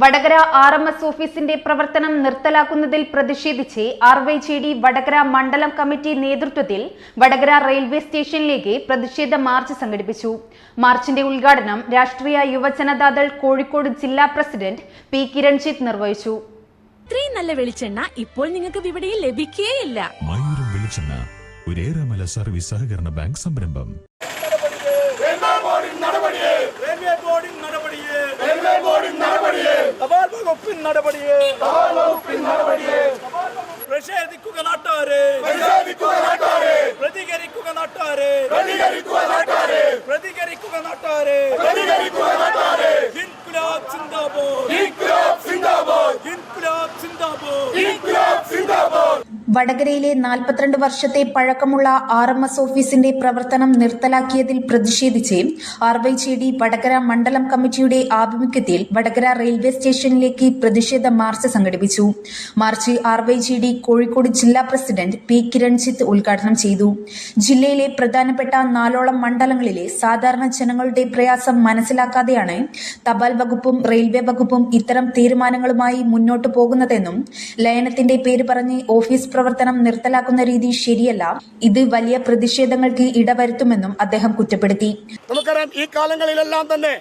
Vadakara R M S ഓഫീസിന്റെ പ്രവർത്തനം നിർത്തലാക്കുന്നതിൽ പ്രതിഷേധിച്ച് R Y J D Vadakara മണ്ഡലം കമ്മിറ്റി നേതൃത്വത്തിൽ വടകര റെയിൽവേ സ്റ്റേഷനിലേക്ക് പ്രതിഷേധ മാർച്ച് സംഘടിപ്പിച്ചു. മാർച്ചിന്റെ ഉദ്ഘാടനം രാഷ്ട്രീയ യുവജനതാദൾ കോഴിക്കോട് ജില്ലാ പ്രസിഡന്റ് പി കിരൺജിത്ത് നിർവഹിച്ചു. ഇത്രയും നല്ല വെളിച്ചെണ്ണ ഇപ്പോൾ നിങ്ങൾക്ക് വിപണിയിൽ ലഭിക്കുകയില്ല വെളിച്ചെണ്ണ സർവീസ് സഹകരണ ബാങ്ക് സംരംഭം. പ്രതികരിക്കുക നാട്ടാരെ. പ്രതികരിക്കുക നാട്ടാരെ. പ്രതികരിക്കുക നാട്ടാരെ. ഇൻകുലാബ് സിന്ദാബോ ഇൻകുലാബ് സിന്ദാബാദ്. ഇൻകുലാബ് സിന്ദാബാദ്. വടകരയിലെ നാൽപ്പത്തിരണ്ട് വർഷത്തെ പഴക്കമുള്ള ആർ എം എസ് ഓഫീസിന്റെ പ്രവർത്തനം നിർത്തലാക്കിയതിൽ പ്രതിഷേധിച്ച് R Y J D Vadakara മണ്ഡലം കമ്മിറ്റിയുടെ ആഭിമുഖ്യത്തിൽ വടകര റെയിൽവേ സ്റ്റേഷനിലേക്ക് പ്രതിഷേധ മാർച്ച് സംഘടിപ്പിച്ചു. March R Y J D Kozhikode ജില്ലാ പ്രസിഡന്റ് പി കിരൺജിത്ത് ഉദ്ഘാടനം ചെയ്തു. ജില്ലയിലെ പ്രധാനപ്പെട്ട നാലോളം മണ്ഡലങ്ങളിലെ സാധാരണ ജനങ്ങളുടെ പ്രയാസം മനസ്സിലാക്കാതെയാണ് തപാൽ വകുപ്പും റെയിൽവേ വകുപ്പും ഇത്തരം തീരുമാനങ്ങളുമായി മുന്നോട്ടു പോകുന്നതെന്നും ലയനത്തിന്റെ പേര് പറഞ്ഞ് ഓഫീസ് പ്രവർത്തനം നിർത്തലാക്കുന്ന രീതി ശരിയല്ല. ഇത് വലിയ പ്രതിഷേധങ്ങൾക്ക് ഇടവരുത്തുമെന്നും അദ്ദേഹം കുറ്റപ്പെടുത്തി. നമുക്കറിയാം ഈ കാലങ്ങളിലെല്ലാം തന്നെ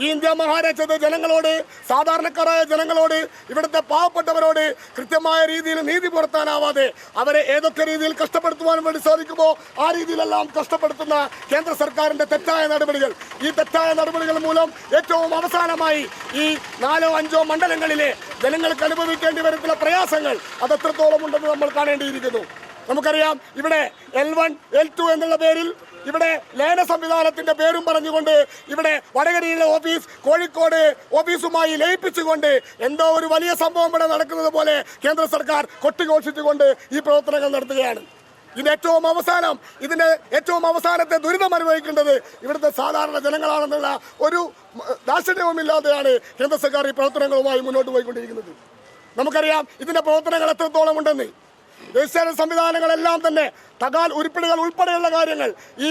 ഈ ഇന്ത്യ മഹാരാജ്യത്തെ ജനങ്ങളോട് സാധാരണക്കാരായ ജനങ്ങളോട് ഇവിടുത്തെ പാവപ്പെട്ടവരോട് കൃത്യമായ രീതിയിൽ നീതി പുറത്താനാവാതെ അവരെ ഏതൊക്കെ രീതിയിൽ കഷ്ടപ്പെടുത്തുവാൻ വേണ്ടി സാധിക്കുമോ ആ രീതിയിലെല്ലാം കഷ്ടപ്പെടുത്തുന്ന കേന്ദ്ര സർക്കാരിന്റെ തെറ്റായ നടപടികൾ. ഈ തെറ്റായ നടപടികൾ മൂലം ഏറ്റവും അവസാനമായി ഈ നാലോ അഞ്ചോ മണ്ഡലങ്ങളിലെ ജനങ്ങൾക്ക് അനുഭവിക്കേണ്ടി വരുന്ന പ്രയാസങ്ങൾ അത് എത്രത്തോളം ഉണ്ടെന്ന് നമ്മൾ കാണേണ്ടിയിരിക്കുന്നു. നമുക്കറിയാം ഇവിടെ എൽ വൺ എൽ ടു എന്നുള്ള പേരിൽ ഇവിടെ ലയന സംവിധാനത്തിന്റെ പേരും പറഞ്ഞുകൊണ്ട് ഇവിടെ വടകരയിലെ ഓഫീസ് കോഴിക്കോട് ഓഫീസുമായി ലയിപ്പിച്ചുകൊണ്ട് എന്തോ ഒരു വലിയ സംഭവം ഇവിടെ നടക്കുന്നത് പോലെ കേന്ദ്ര സർക്കാർ കൊട്ടിഘോഷിച്ചുകൊണ്ട് ഈ പ്രവർത്തനങ്ങൾ നടത്തുകയാണ്. ഇതിന് ഏറ്റവും അവസാനം ഇതിന്റെ ഏറ്റവും അവസാനത്തെ ദുരിതം അനുഭവിക്കേണ്ടത് ഇവിടുത്തെ സാധാരണ ജനങ്ങളാണെന്നുള്ള ഒരു ദാക്ഷിണ്യവുമില്ലാതെയാണ് കേന്ദ്ര സർക്കാർ ഈ പ്രവർത്തനങ്ങളുമായി മുന്നോട്ട് പോയിക്കൊണ്ടിരിക്കുന്നത്. നമുക്കറിയാം ഇതിന്റെ പ്രവർത്തനങ്ങൾ എത്രത്തോളം ഉണ്ടെന്ന്. ദേശീയ സംവിധാനങ്ങളെല്ലാം തന്നെ തകാൽ ഉരുപ്പിടികൾ ഉൾപ്പെടെയുള്ള കാര്യങ്ങൾ. ഈ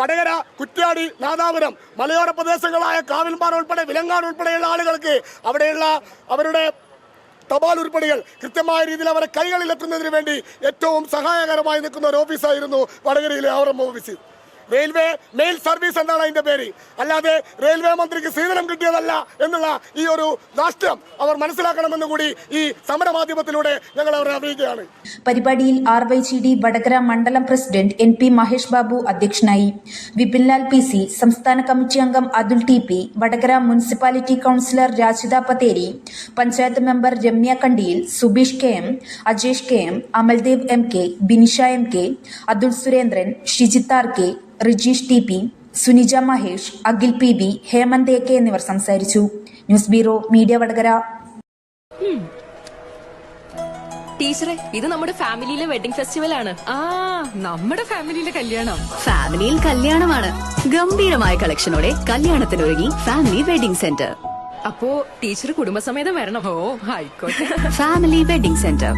വടകര കുറ്റ്യാടി നാദാപുരം മലയോര പ്രദേശങ്ങളായ കാവിൽമാർ ഉൾപ്പെടെ വിലങ്ങാട് ഉൾപ്പെടെയുള്ള ആളുകൾക്ക് അവിടെയുള്ള അവരുടെ തപാൽ ഉരുപ്പടികൾ കൃത്യമായ രീതിയിൽ അവരെ കൈകളിൽ എത്തുന്നതിന് വേണ്ടി ഏറ്റവും സഹായകരമായി നിൽക്കുന്ന ഒരു ഓഫീസായിരുന്നു വടകരയിലെ ആവറം ഓഫീസ്. റെയിൽവേ മെയിൽ സർവീസ് എന്നാണ് അതിന്റെ പേര്. അല്ലാതെ റെയിൽവേ മന്ത്രിക്ക് സീതനം കിട്ടിയതല്ല എന്നുള്ള ഈ ഒരു രാഷ്ട്രം അവർ മനസ്സിലാക്കണമെന്ന് കൂടി ഈ സമരമാധ്യമത്തിലൂടെ ഞങ്ങൾ അവരെ അറിയിക്കുകയാണ്. പരിപാടിയിൽ R Y G D Vadakara മണ്ഡലം president N P Mahesh Babu അധ്യക്ഷനായി. വിപിൻലാൽ പി സി സംസ്ഥാന കമ്മിറ്റി അംഗം Athul T P Vadakara municipality councillor Rajitha Pattery panchayat member Ramya Kandiyil Subeesh K M Ajesh K M Amaldev M K Binisha M K Athul Surendran Shijithar K Rijeesh T P Sunija Mahesh Akhil P B Hemanth A K എന്നിവർ സംസാരിച്ചു. News bureau media Vadakara. ടീച്ചറെ ഇത് നമ്മുടെ ഫാമിലിയിലെ wedding festival ആണ്. ആ നമ്മുടെ ഫാമിലിയിലെ കല്യാണം. ഫാമിലിയിൽ കല്യാണമാണ്. ഗംഭീരമായ കളക്ഷനോടെ കല്യാണത്തിനൊരുങ്ങി ഫാമിലി വെഡിംഗ് സെന്റർ. അപ്പോ ടീച്ചർ കുടുംബസമേതം വരണം. ഓ ആയിക്കോട്ടെ ഫാമിലി വെഡിംഗ് സെന്റർ.